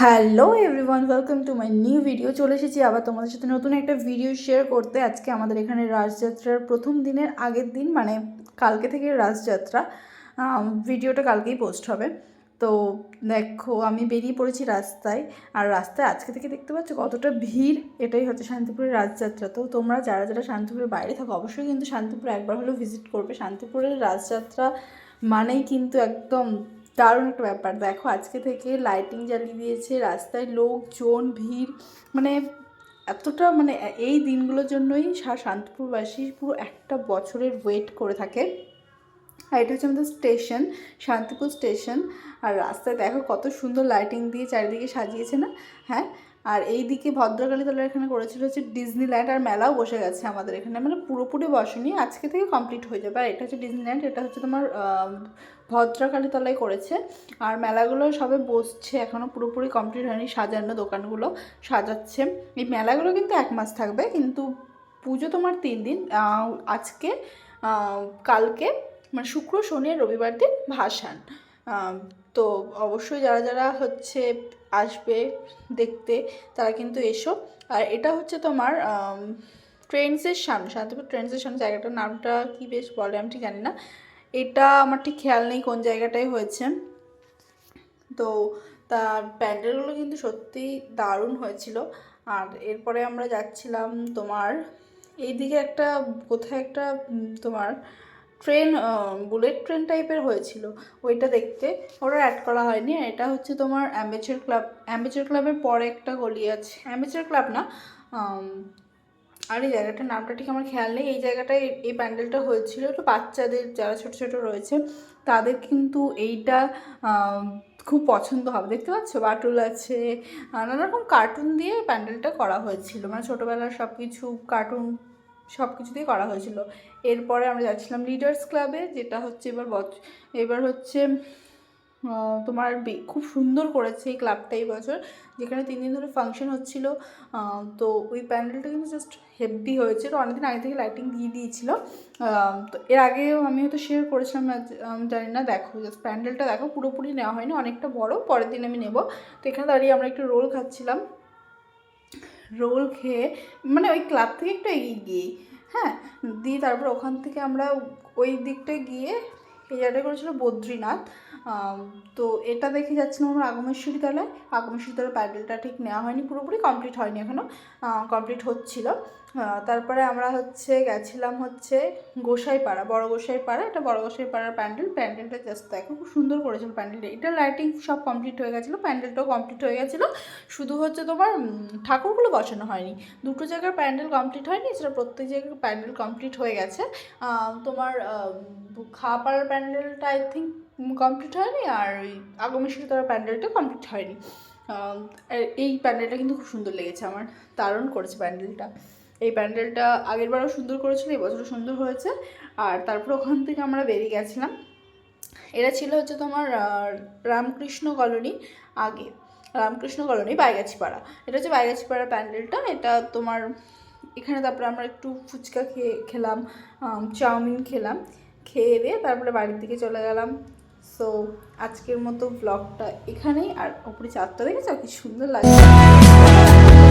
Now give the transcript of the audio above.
Hello everyone, welcome to my new video. চলে এসেছি আবার তোমাদের সাথে নতুন একটা ভিডিও শেয়ার করতে। আজকে আমাদের এখানে রাজযাত্রার প্রথম দিনের আগের দিন মানে কালকে থেকে রাজযাত্রা। ভিডিওটা কালকেই পোস্ট হবে। তো দেখো, আমি বেরিয়ে পড়েছি রাস্তায়, আর রাস্তায় আজকে থেকে দেখতে পাচ্ছ কতটা ভিড়। এটাই হচ্ছে শান্তিপুরের রাজযাত্রা। তো তোমরা যারা যারা শান্তিপুরের বাইরে থাকো, অবশ্যই কিন্তু শান্তিপুরে একবার হলেও ভিজিট করবে। শান্তিপুরের রাজযাত্রা মানেই কিন্তু একদম দারুণ একটা ব্যাপার। দেখো, আজকে থেকে লাইটিং জ্বালিয়ে দিয়েছে, রাস্তায় লোকজন, ভিড়। মানে এতটা মানে এই দিনগুলোর জন্যই শান্তিপুরবাসী পুরো একটা বছরের ওয়েট করে থাকে। আর এটা হচ্ছে আমাদের স্টেশন শান্তিপুর স্টেশন আর রাস্তায় দেখো কত সুন্দর লাইটিং দিয়ে চারিদিকে সাজিয়েছে না? হ্যাঁ? আর এই দিকে ভদ্রকালী তলার এখানে করেছিল হচ্ছে ডিজনিল্যান্ড আর মেলাও বসে গেছে আমাদের এখানে। মানে পুরোপুরি বসেনি আজকে থেকে কমপ্লিট হয়ে যাবে। আর এটা হচ্ছে ডিজনিল্যান্ড এটা হচ্ছে তোমার আহ, ভদ্রকালী তলায় করেছে। আর মেলাগুলো সবে বসছে এখনও পুরোপুরি কমপ্লিট হয়নি সাজানো দোকানগুলো সাজাচ্ছে। এই মেলাগুলো কিন্তু এক মাস থাকবে কিন্তু পুজো তোমার তিন দিন। আজকে কালকে মানে শুক্র শনি রবিবার দিন ভাসান। তো অবশ্যই যারা যারা হচ্ছে আসবে দেখতে, তারা কিন্তু এসো। আর এটা হচ্ছে তোমার ট্রেন্ডসের সামনে, শান্তিপুর ট্রেন্ডসের সামনে, জায়গাটার নামটা কি বেশ বলে আমি ঠিক জানি না। এটা আমার ঠিক খেয়াল নেই কোন জায়গাটায় হয়েছে। তো তার প্যান্ডেলগুলো কিন্তু সত্যিই দারুণ হয়েছিল। আর এরপরে আমরা যাচ্ছিলাম তোমার, এইদিকে একটা, কোথায় একটা তোমার ট্রেন বুলেট ট্রেন টাইপের হয়েছিল ওইটা দেখতে। ওটা অ্যাড করা হয়নি। আর এটা হচ্ছে তোমার অ্যাম্বেচার ক্লাব অ্যাম্বেচার ক্লাবের পরে একটা গলি আছে। অ্যাম্বেচার ক্লাব না আর এই জায়গাটার নামটা ঠিক আমার খেয়াল নেই। এই জায়গাটায় এই- প্যান্ডেলটা হয়েছিল। একটু বাচ্চাদের যারা ছোট ছোট রয়েছে, তাদের কিন্তু এইটা খুব পছন্দ হবে। দেখতে পাচ্ছ? বাটুল আছে। নানা রকম কার্টুন দিয়ে প্যান্ডেলটা করা হয়েছিল। মানে ছোটোবেলার সব কিছু কার্টুন সব কিছুতেই করা হয়েছিল। এরপরে আমরা যাচ্ছিলাম লিডার্স ক্লাবে যেটা হচ্ছে এবার বছ- এবার হচ্ছে তোমার খুব সুন্দর করেছে এই ক্লাবটা এই বছর। যেখানে তিন দিন ধরে ফাংশন হচ্ছিল। তো ওই প্যান্ডেলটা কিন্তু জাস্ট হেভি হয়েছে। তো অনেকদিন আগে থেকে লাইটিং দিয়ে দিয়েছিল। তো এর আগেও আমি হয়তো শেয়ার করেছিলাম জানি না, দেখো জাস্ট প্যান্ডেলটা দেখো, পুরোপুরি নেওয়া হয়নি, অনেকটা বড়, পরের দিন আমি নেব। তো এখানে দাঁড়িয়ে আমরা একটু রোল খাচ্ছিলাম। রোল খেয়ে মানে ওই ক্লাব থেকে একটু এগিয়ে গিয়ে হ্যাঁ? দিয়ে তারপর ওখান থেকে আমরা ওই দিকটায় গিয়ে, এই জায়গাটা করেছিল বদ্রীনাথ। তো এটা দেখে যাচ্ছিলাম আমরা আগমেশ্বরী তলায় আগমেশ্বরী তলার প্যান্ডেলটা ঠিক নেওয়া হয়নি, পুরোপুরি কমপ্লিট হয়নি এখনও কমপ্লিট হচ্ছিল। তারপরে আমরা হচ্ছে গেছিলাম হচ্ছে গোসাইপাড়া, বড় গোসাইপাড়া। এটা বড় গোসাইপাড়ার প্যান্ডেল। প্যান্ডেলটা জাস্ট দেখো, খুব সুন্দর করেছিল প্যান্ডেলটা। এটা লাইটিং সব কমপ্লিট হয়ে গেছিল, প্যান্ডেলটাও কমপ্লিট হয়ে গেছিল। শুধু হচ্ছে তোমার ঠাকুরগুলো বসানো হয়নি। দুটো জায়গার প্যান্ডেল কমপ্লিট হয়নি, এছাড়া প্রত্যেক জায়গার প্যান্ডেল কমপ্লিট হয়ে গেছে। তোমার খাওয়াপাড়ার প্যান্ডেলটা আই থিঙ্ক কমপ্লিট হয়নি আর ওই আগমেশ্বরী তলার প্যান্ডেলটা কমপ্লিট হয়নি। এই প্যান্ডেলটা কিন্তু খুব সুন্দর লেগেছে, আমার দারুণ করেছে প্যান্ডেলটা। এই প্যান্ডেলটা আগেরবারও সুন্দর করেছিল, এবছরও সুন্দর হয়েছে। আর তারপর ওখান থেকে আমরা বেরিয়ে গেছিলাম। এটা ছিল হচ্ছে তোমার রামকৃষ্ণ কলোনি আগে। রামকৃষ্ণ কলোনি বাইগাছিপাড়া। এটা হচ্ছে বাইগাছিপাড়া প্যান্ডেলটা। এটা তোমার, এখানে তারপরে আমরা একটু ফুচকা খেয়ে খেলাম চাউমিন খেলাম। খেয়ে দিয়ে তারপরে বাড়ির দিকে চলে গেলাম। সো আজকের মতো ব্লগটা এখানেই আর ওপরে চাঁদটা দেখেছ? কি সুন্দর লাগছে।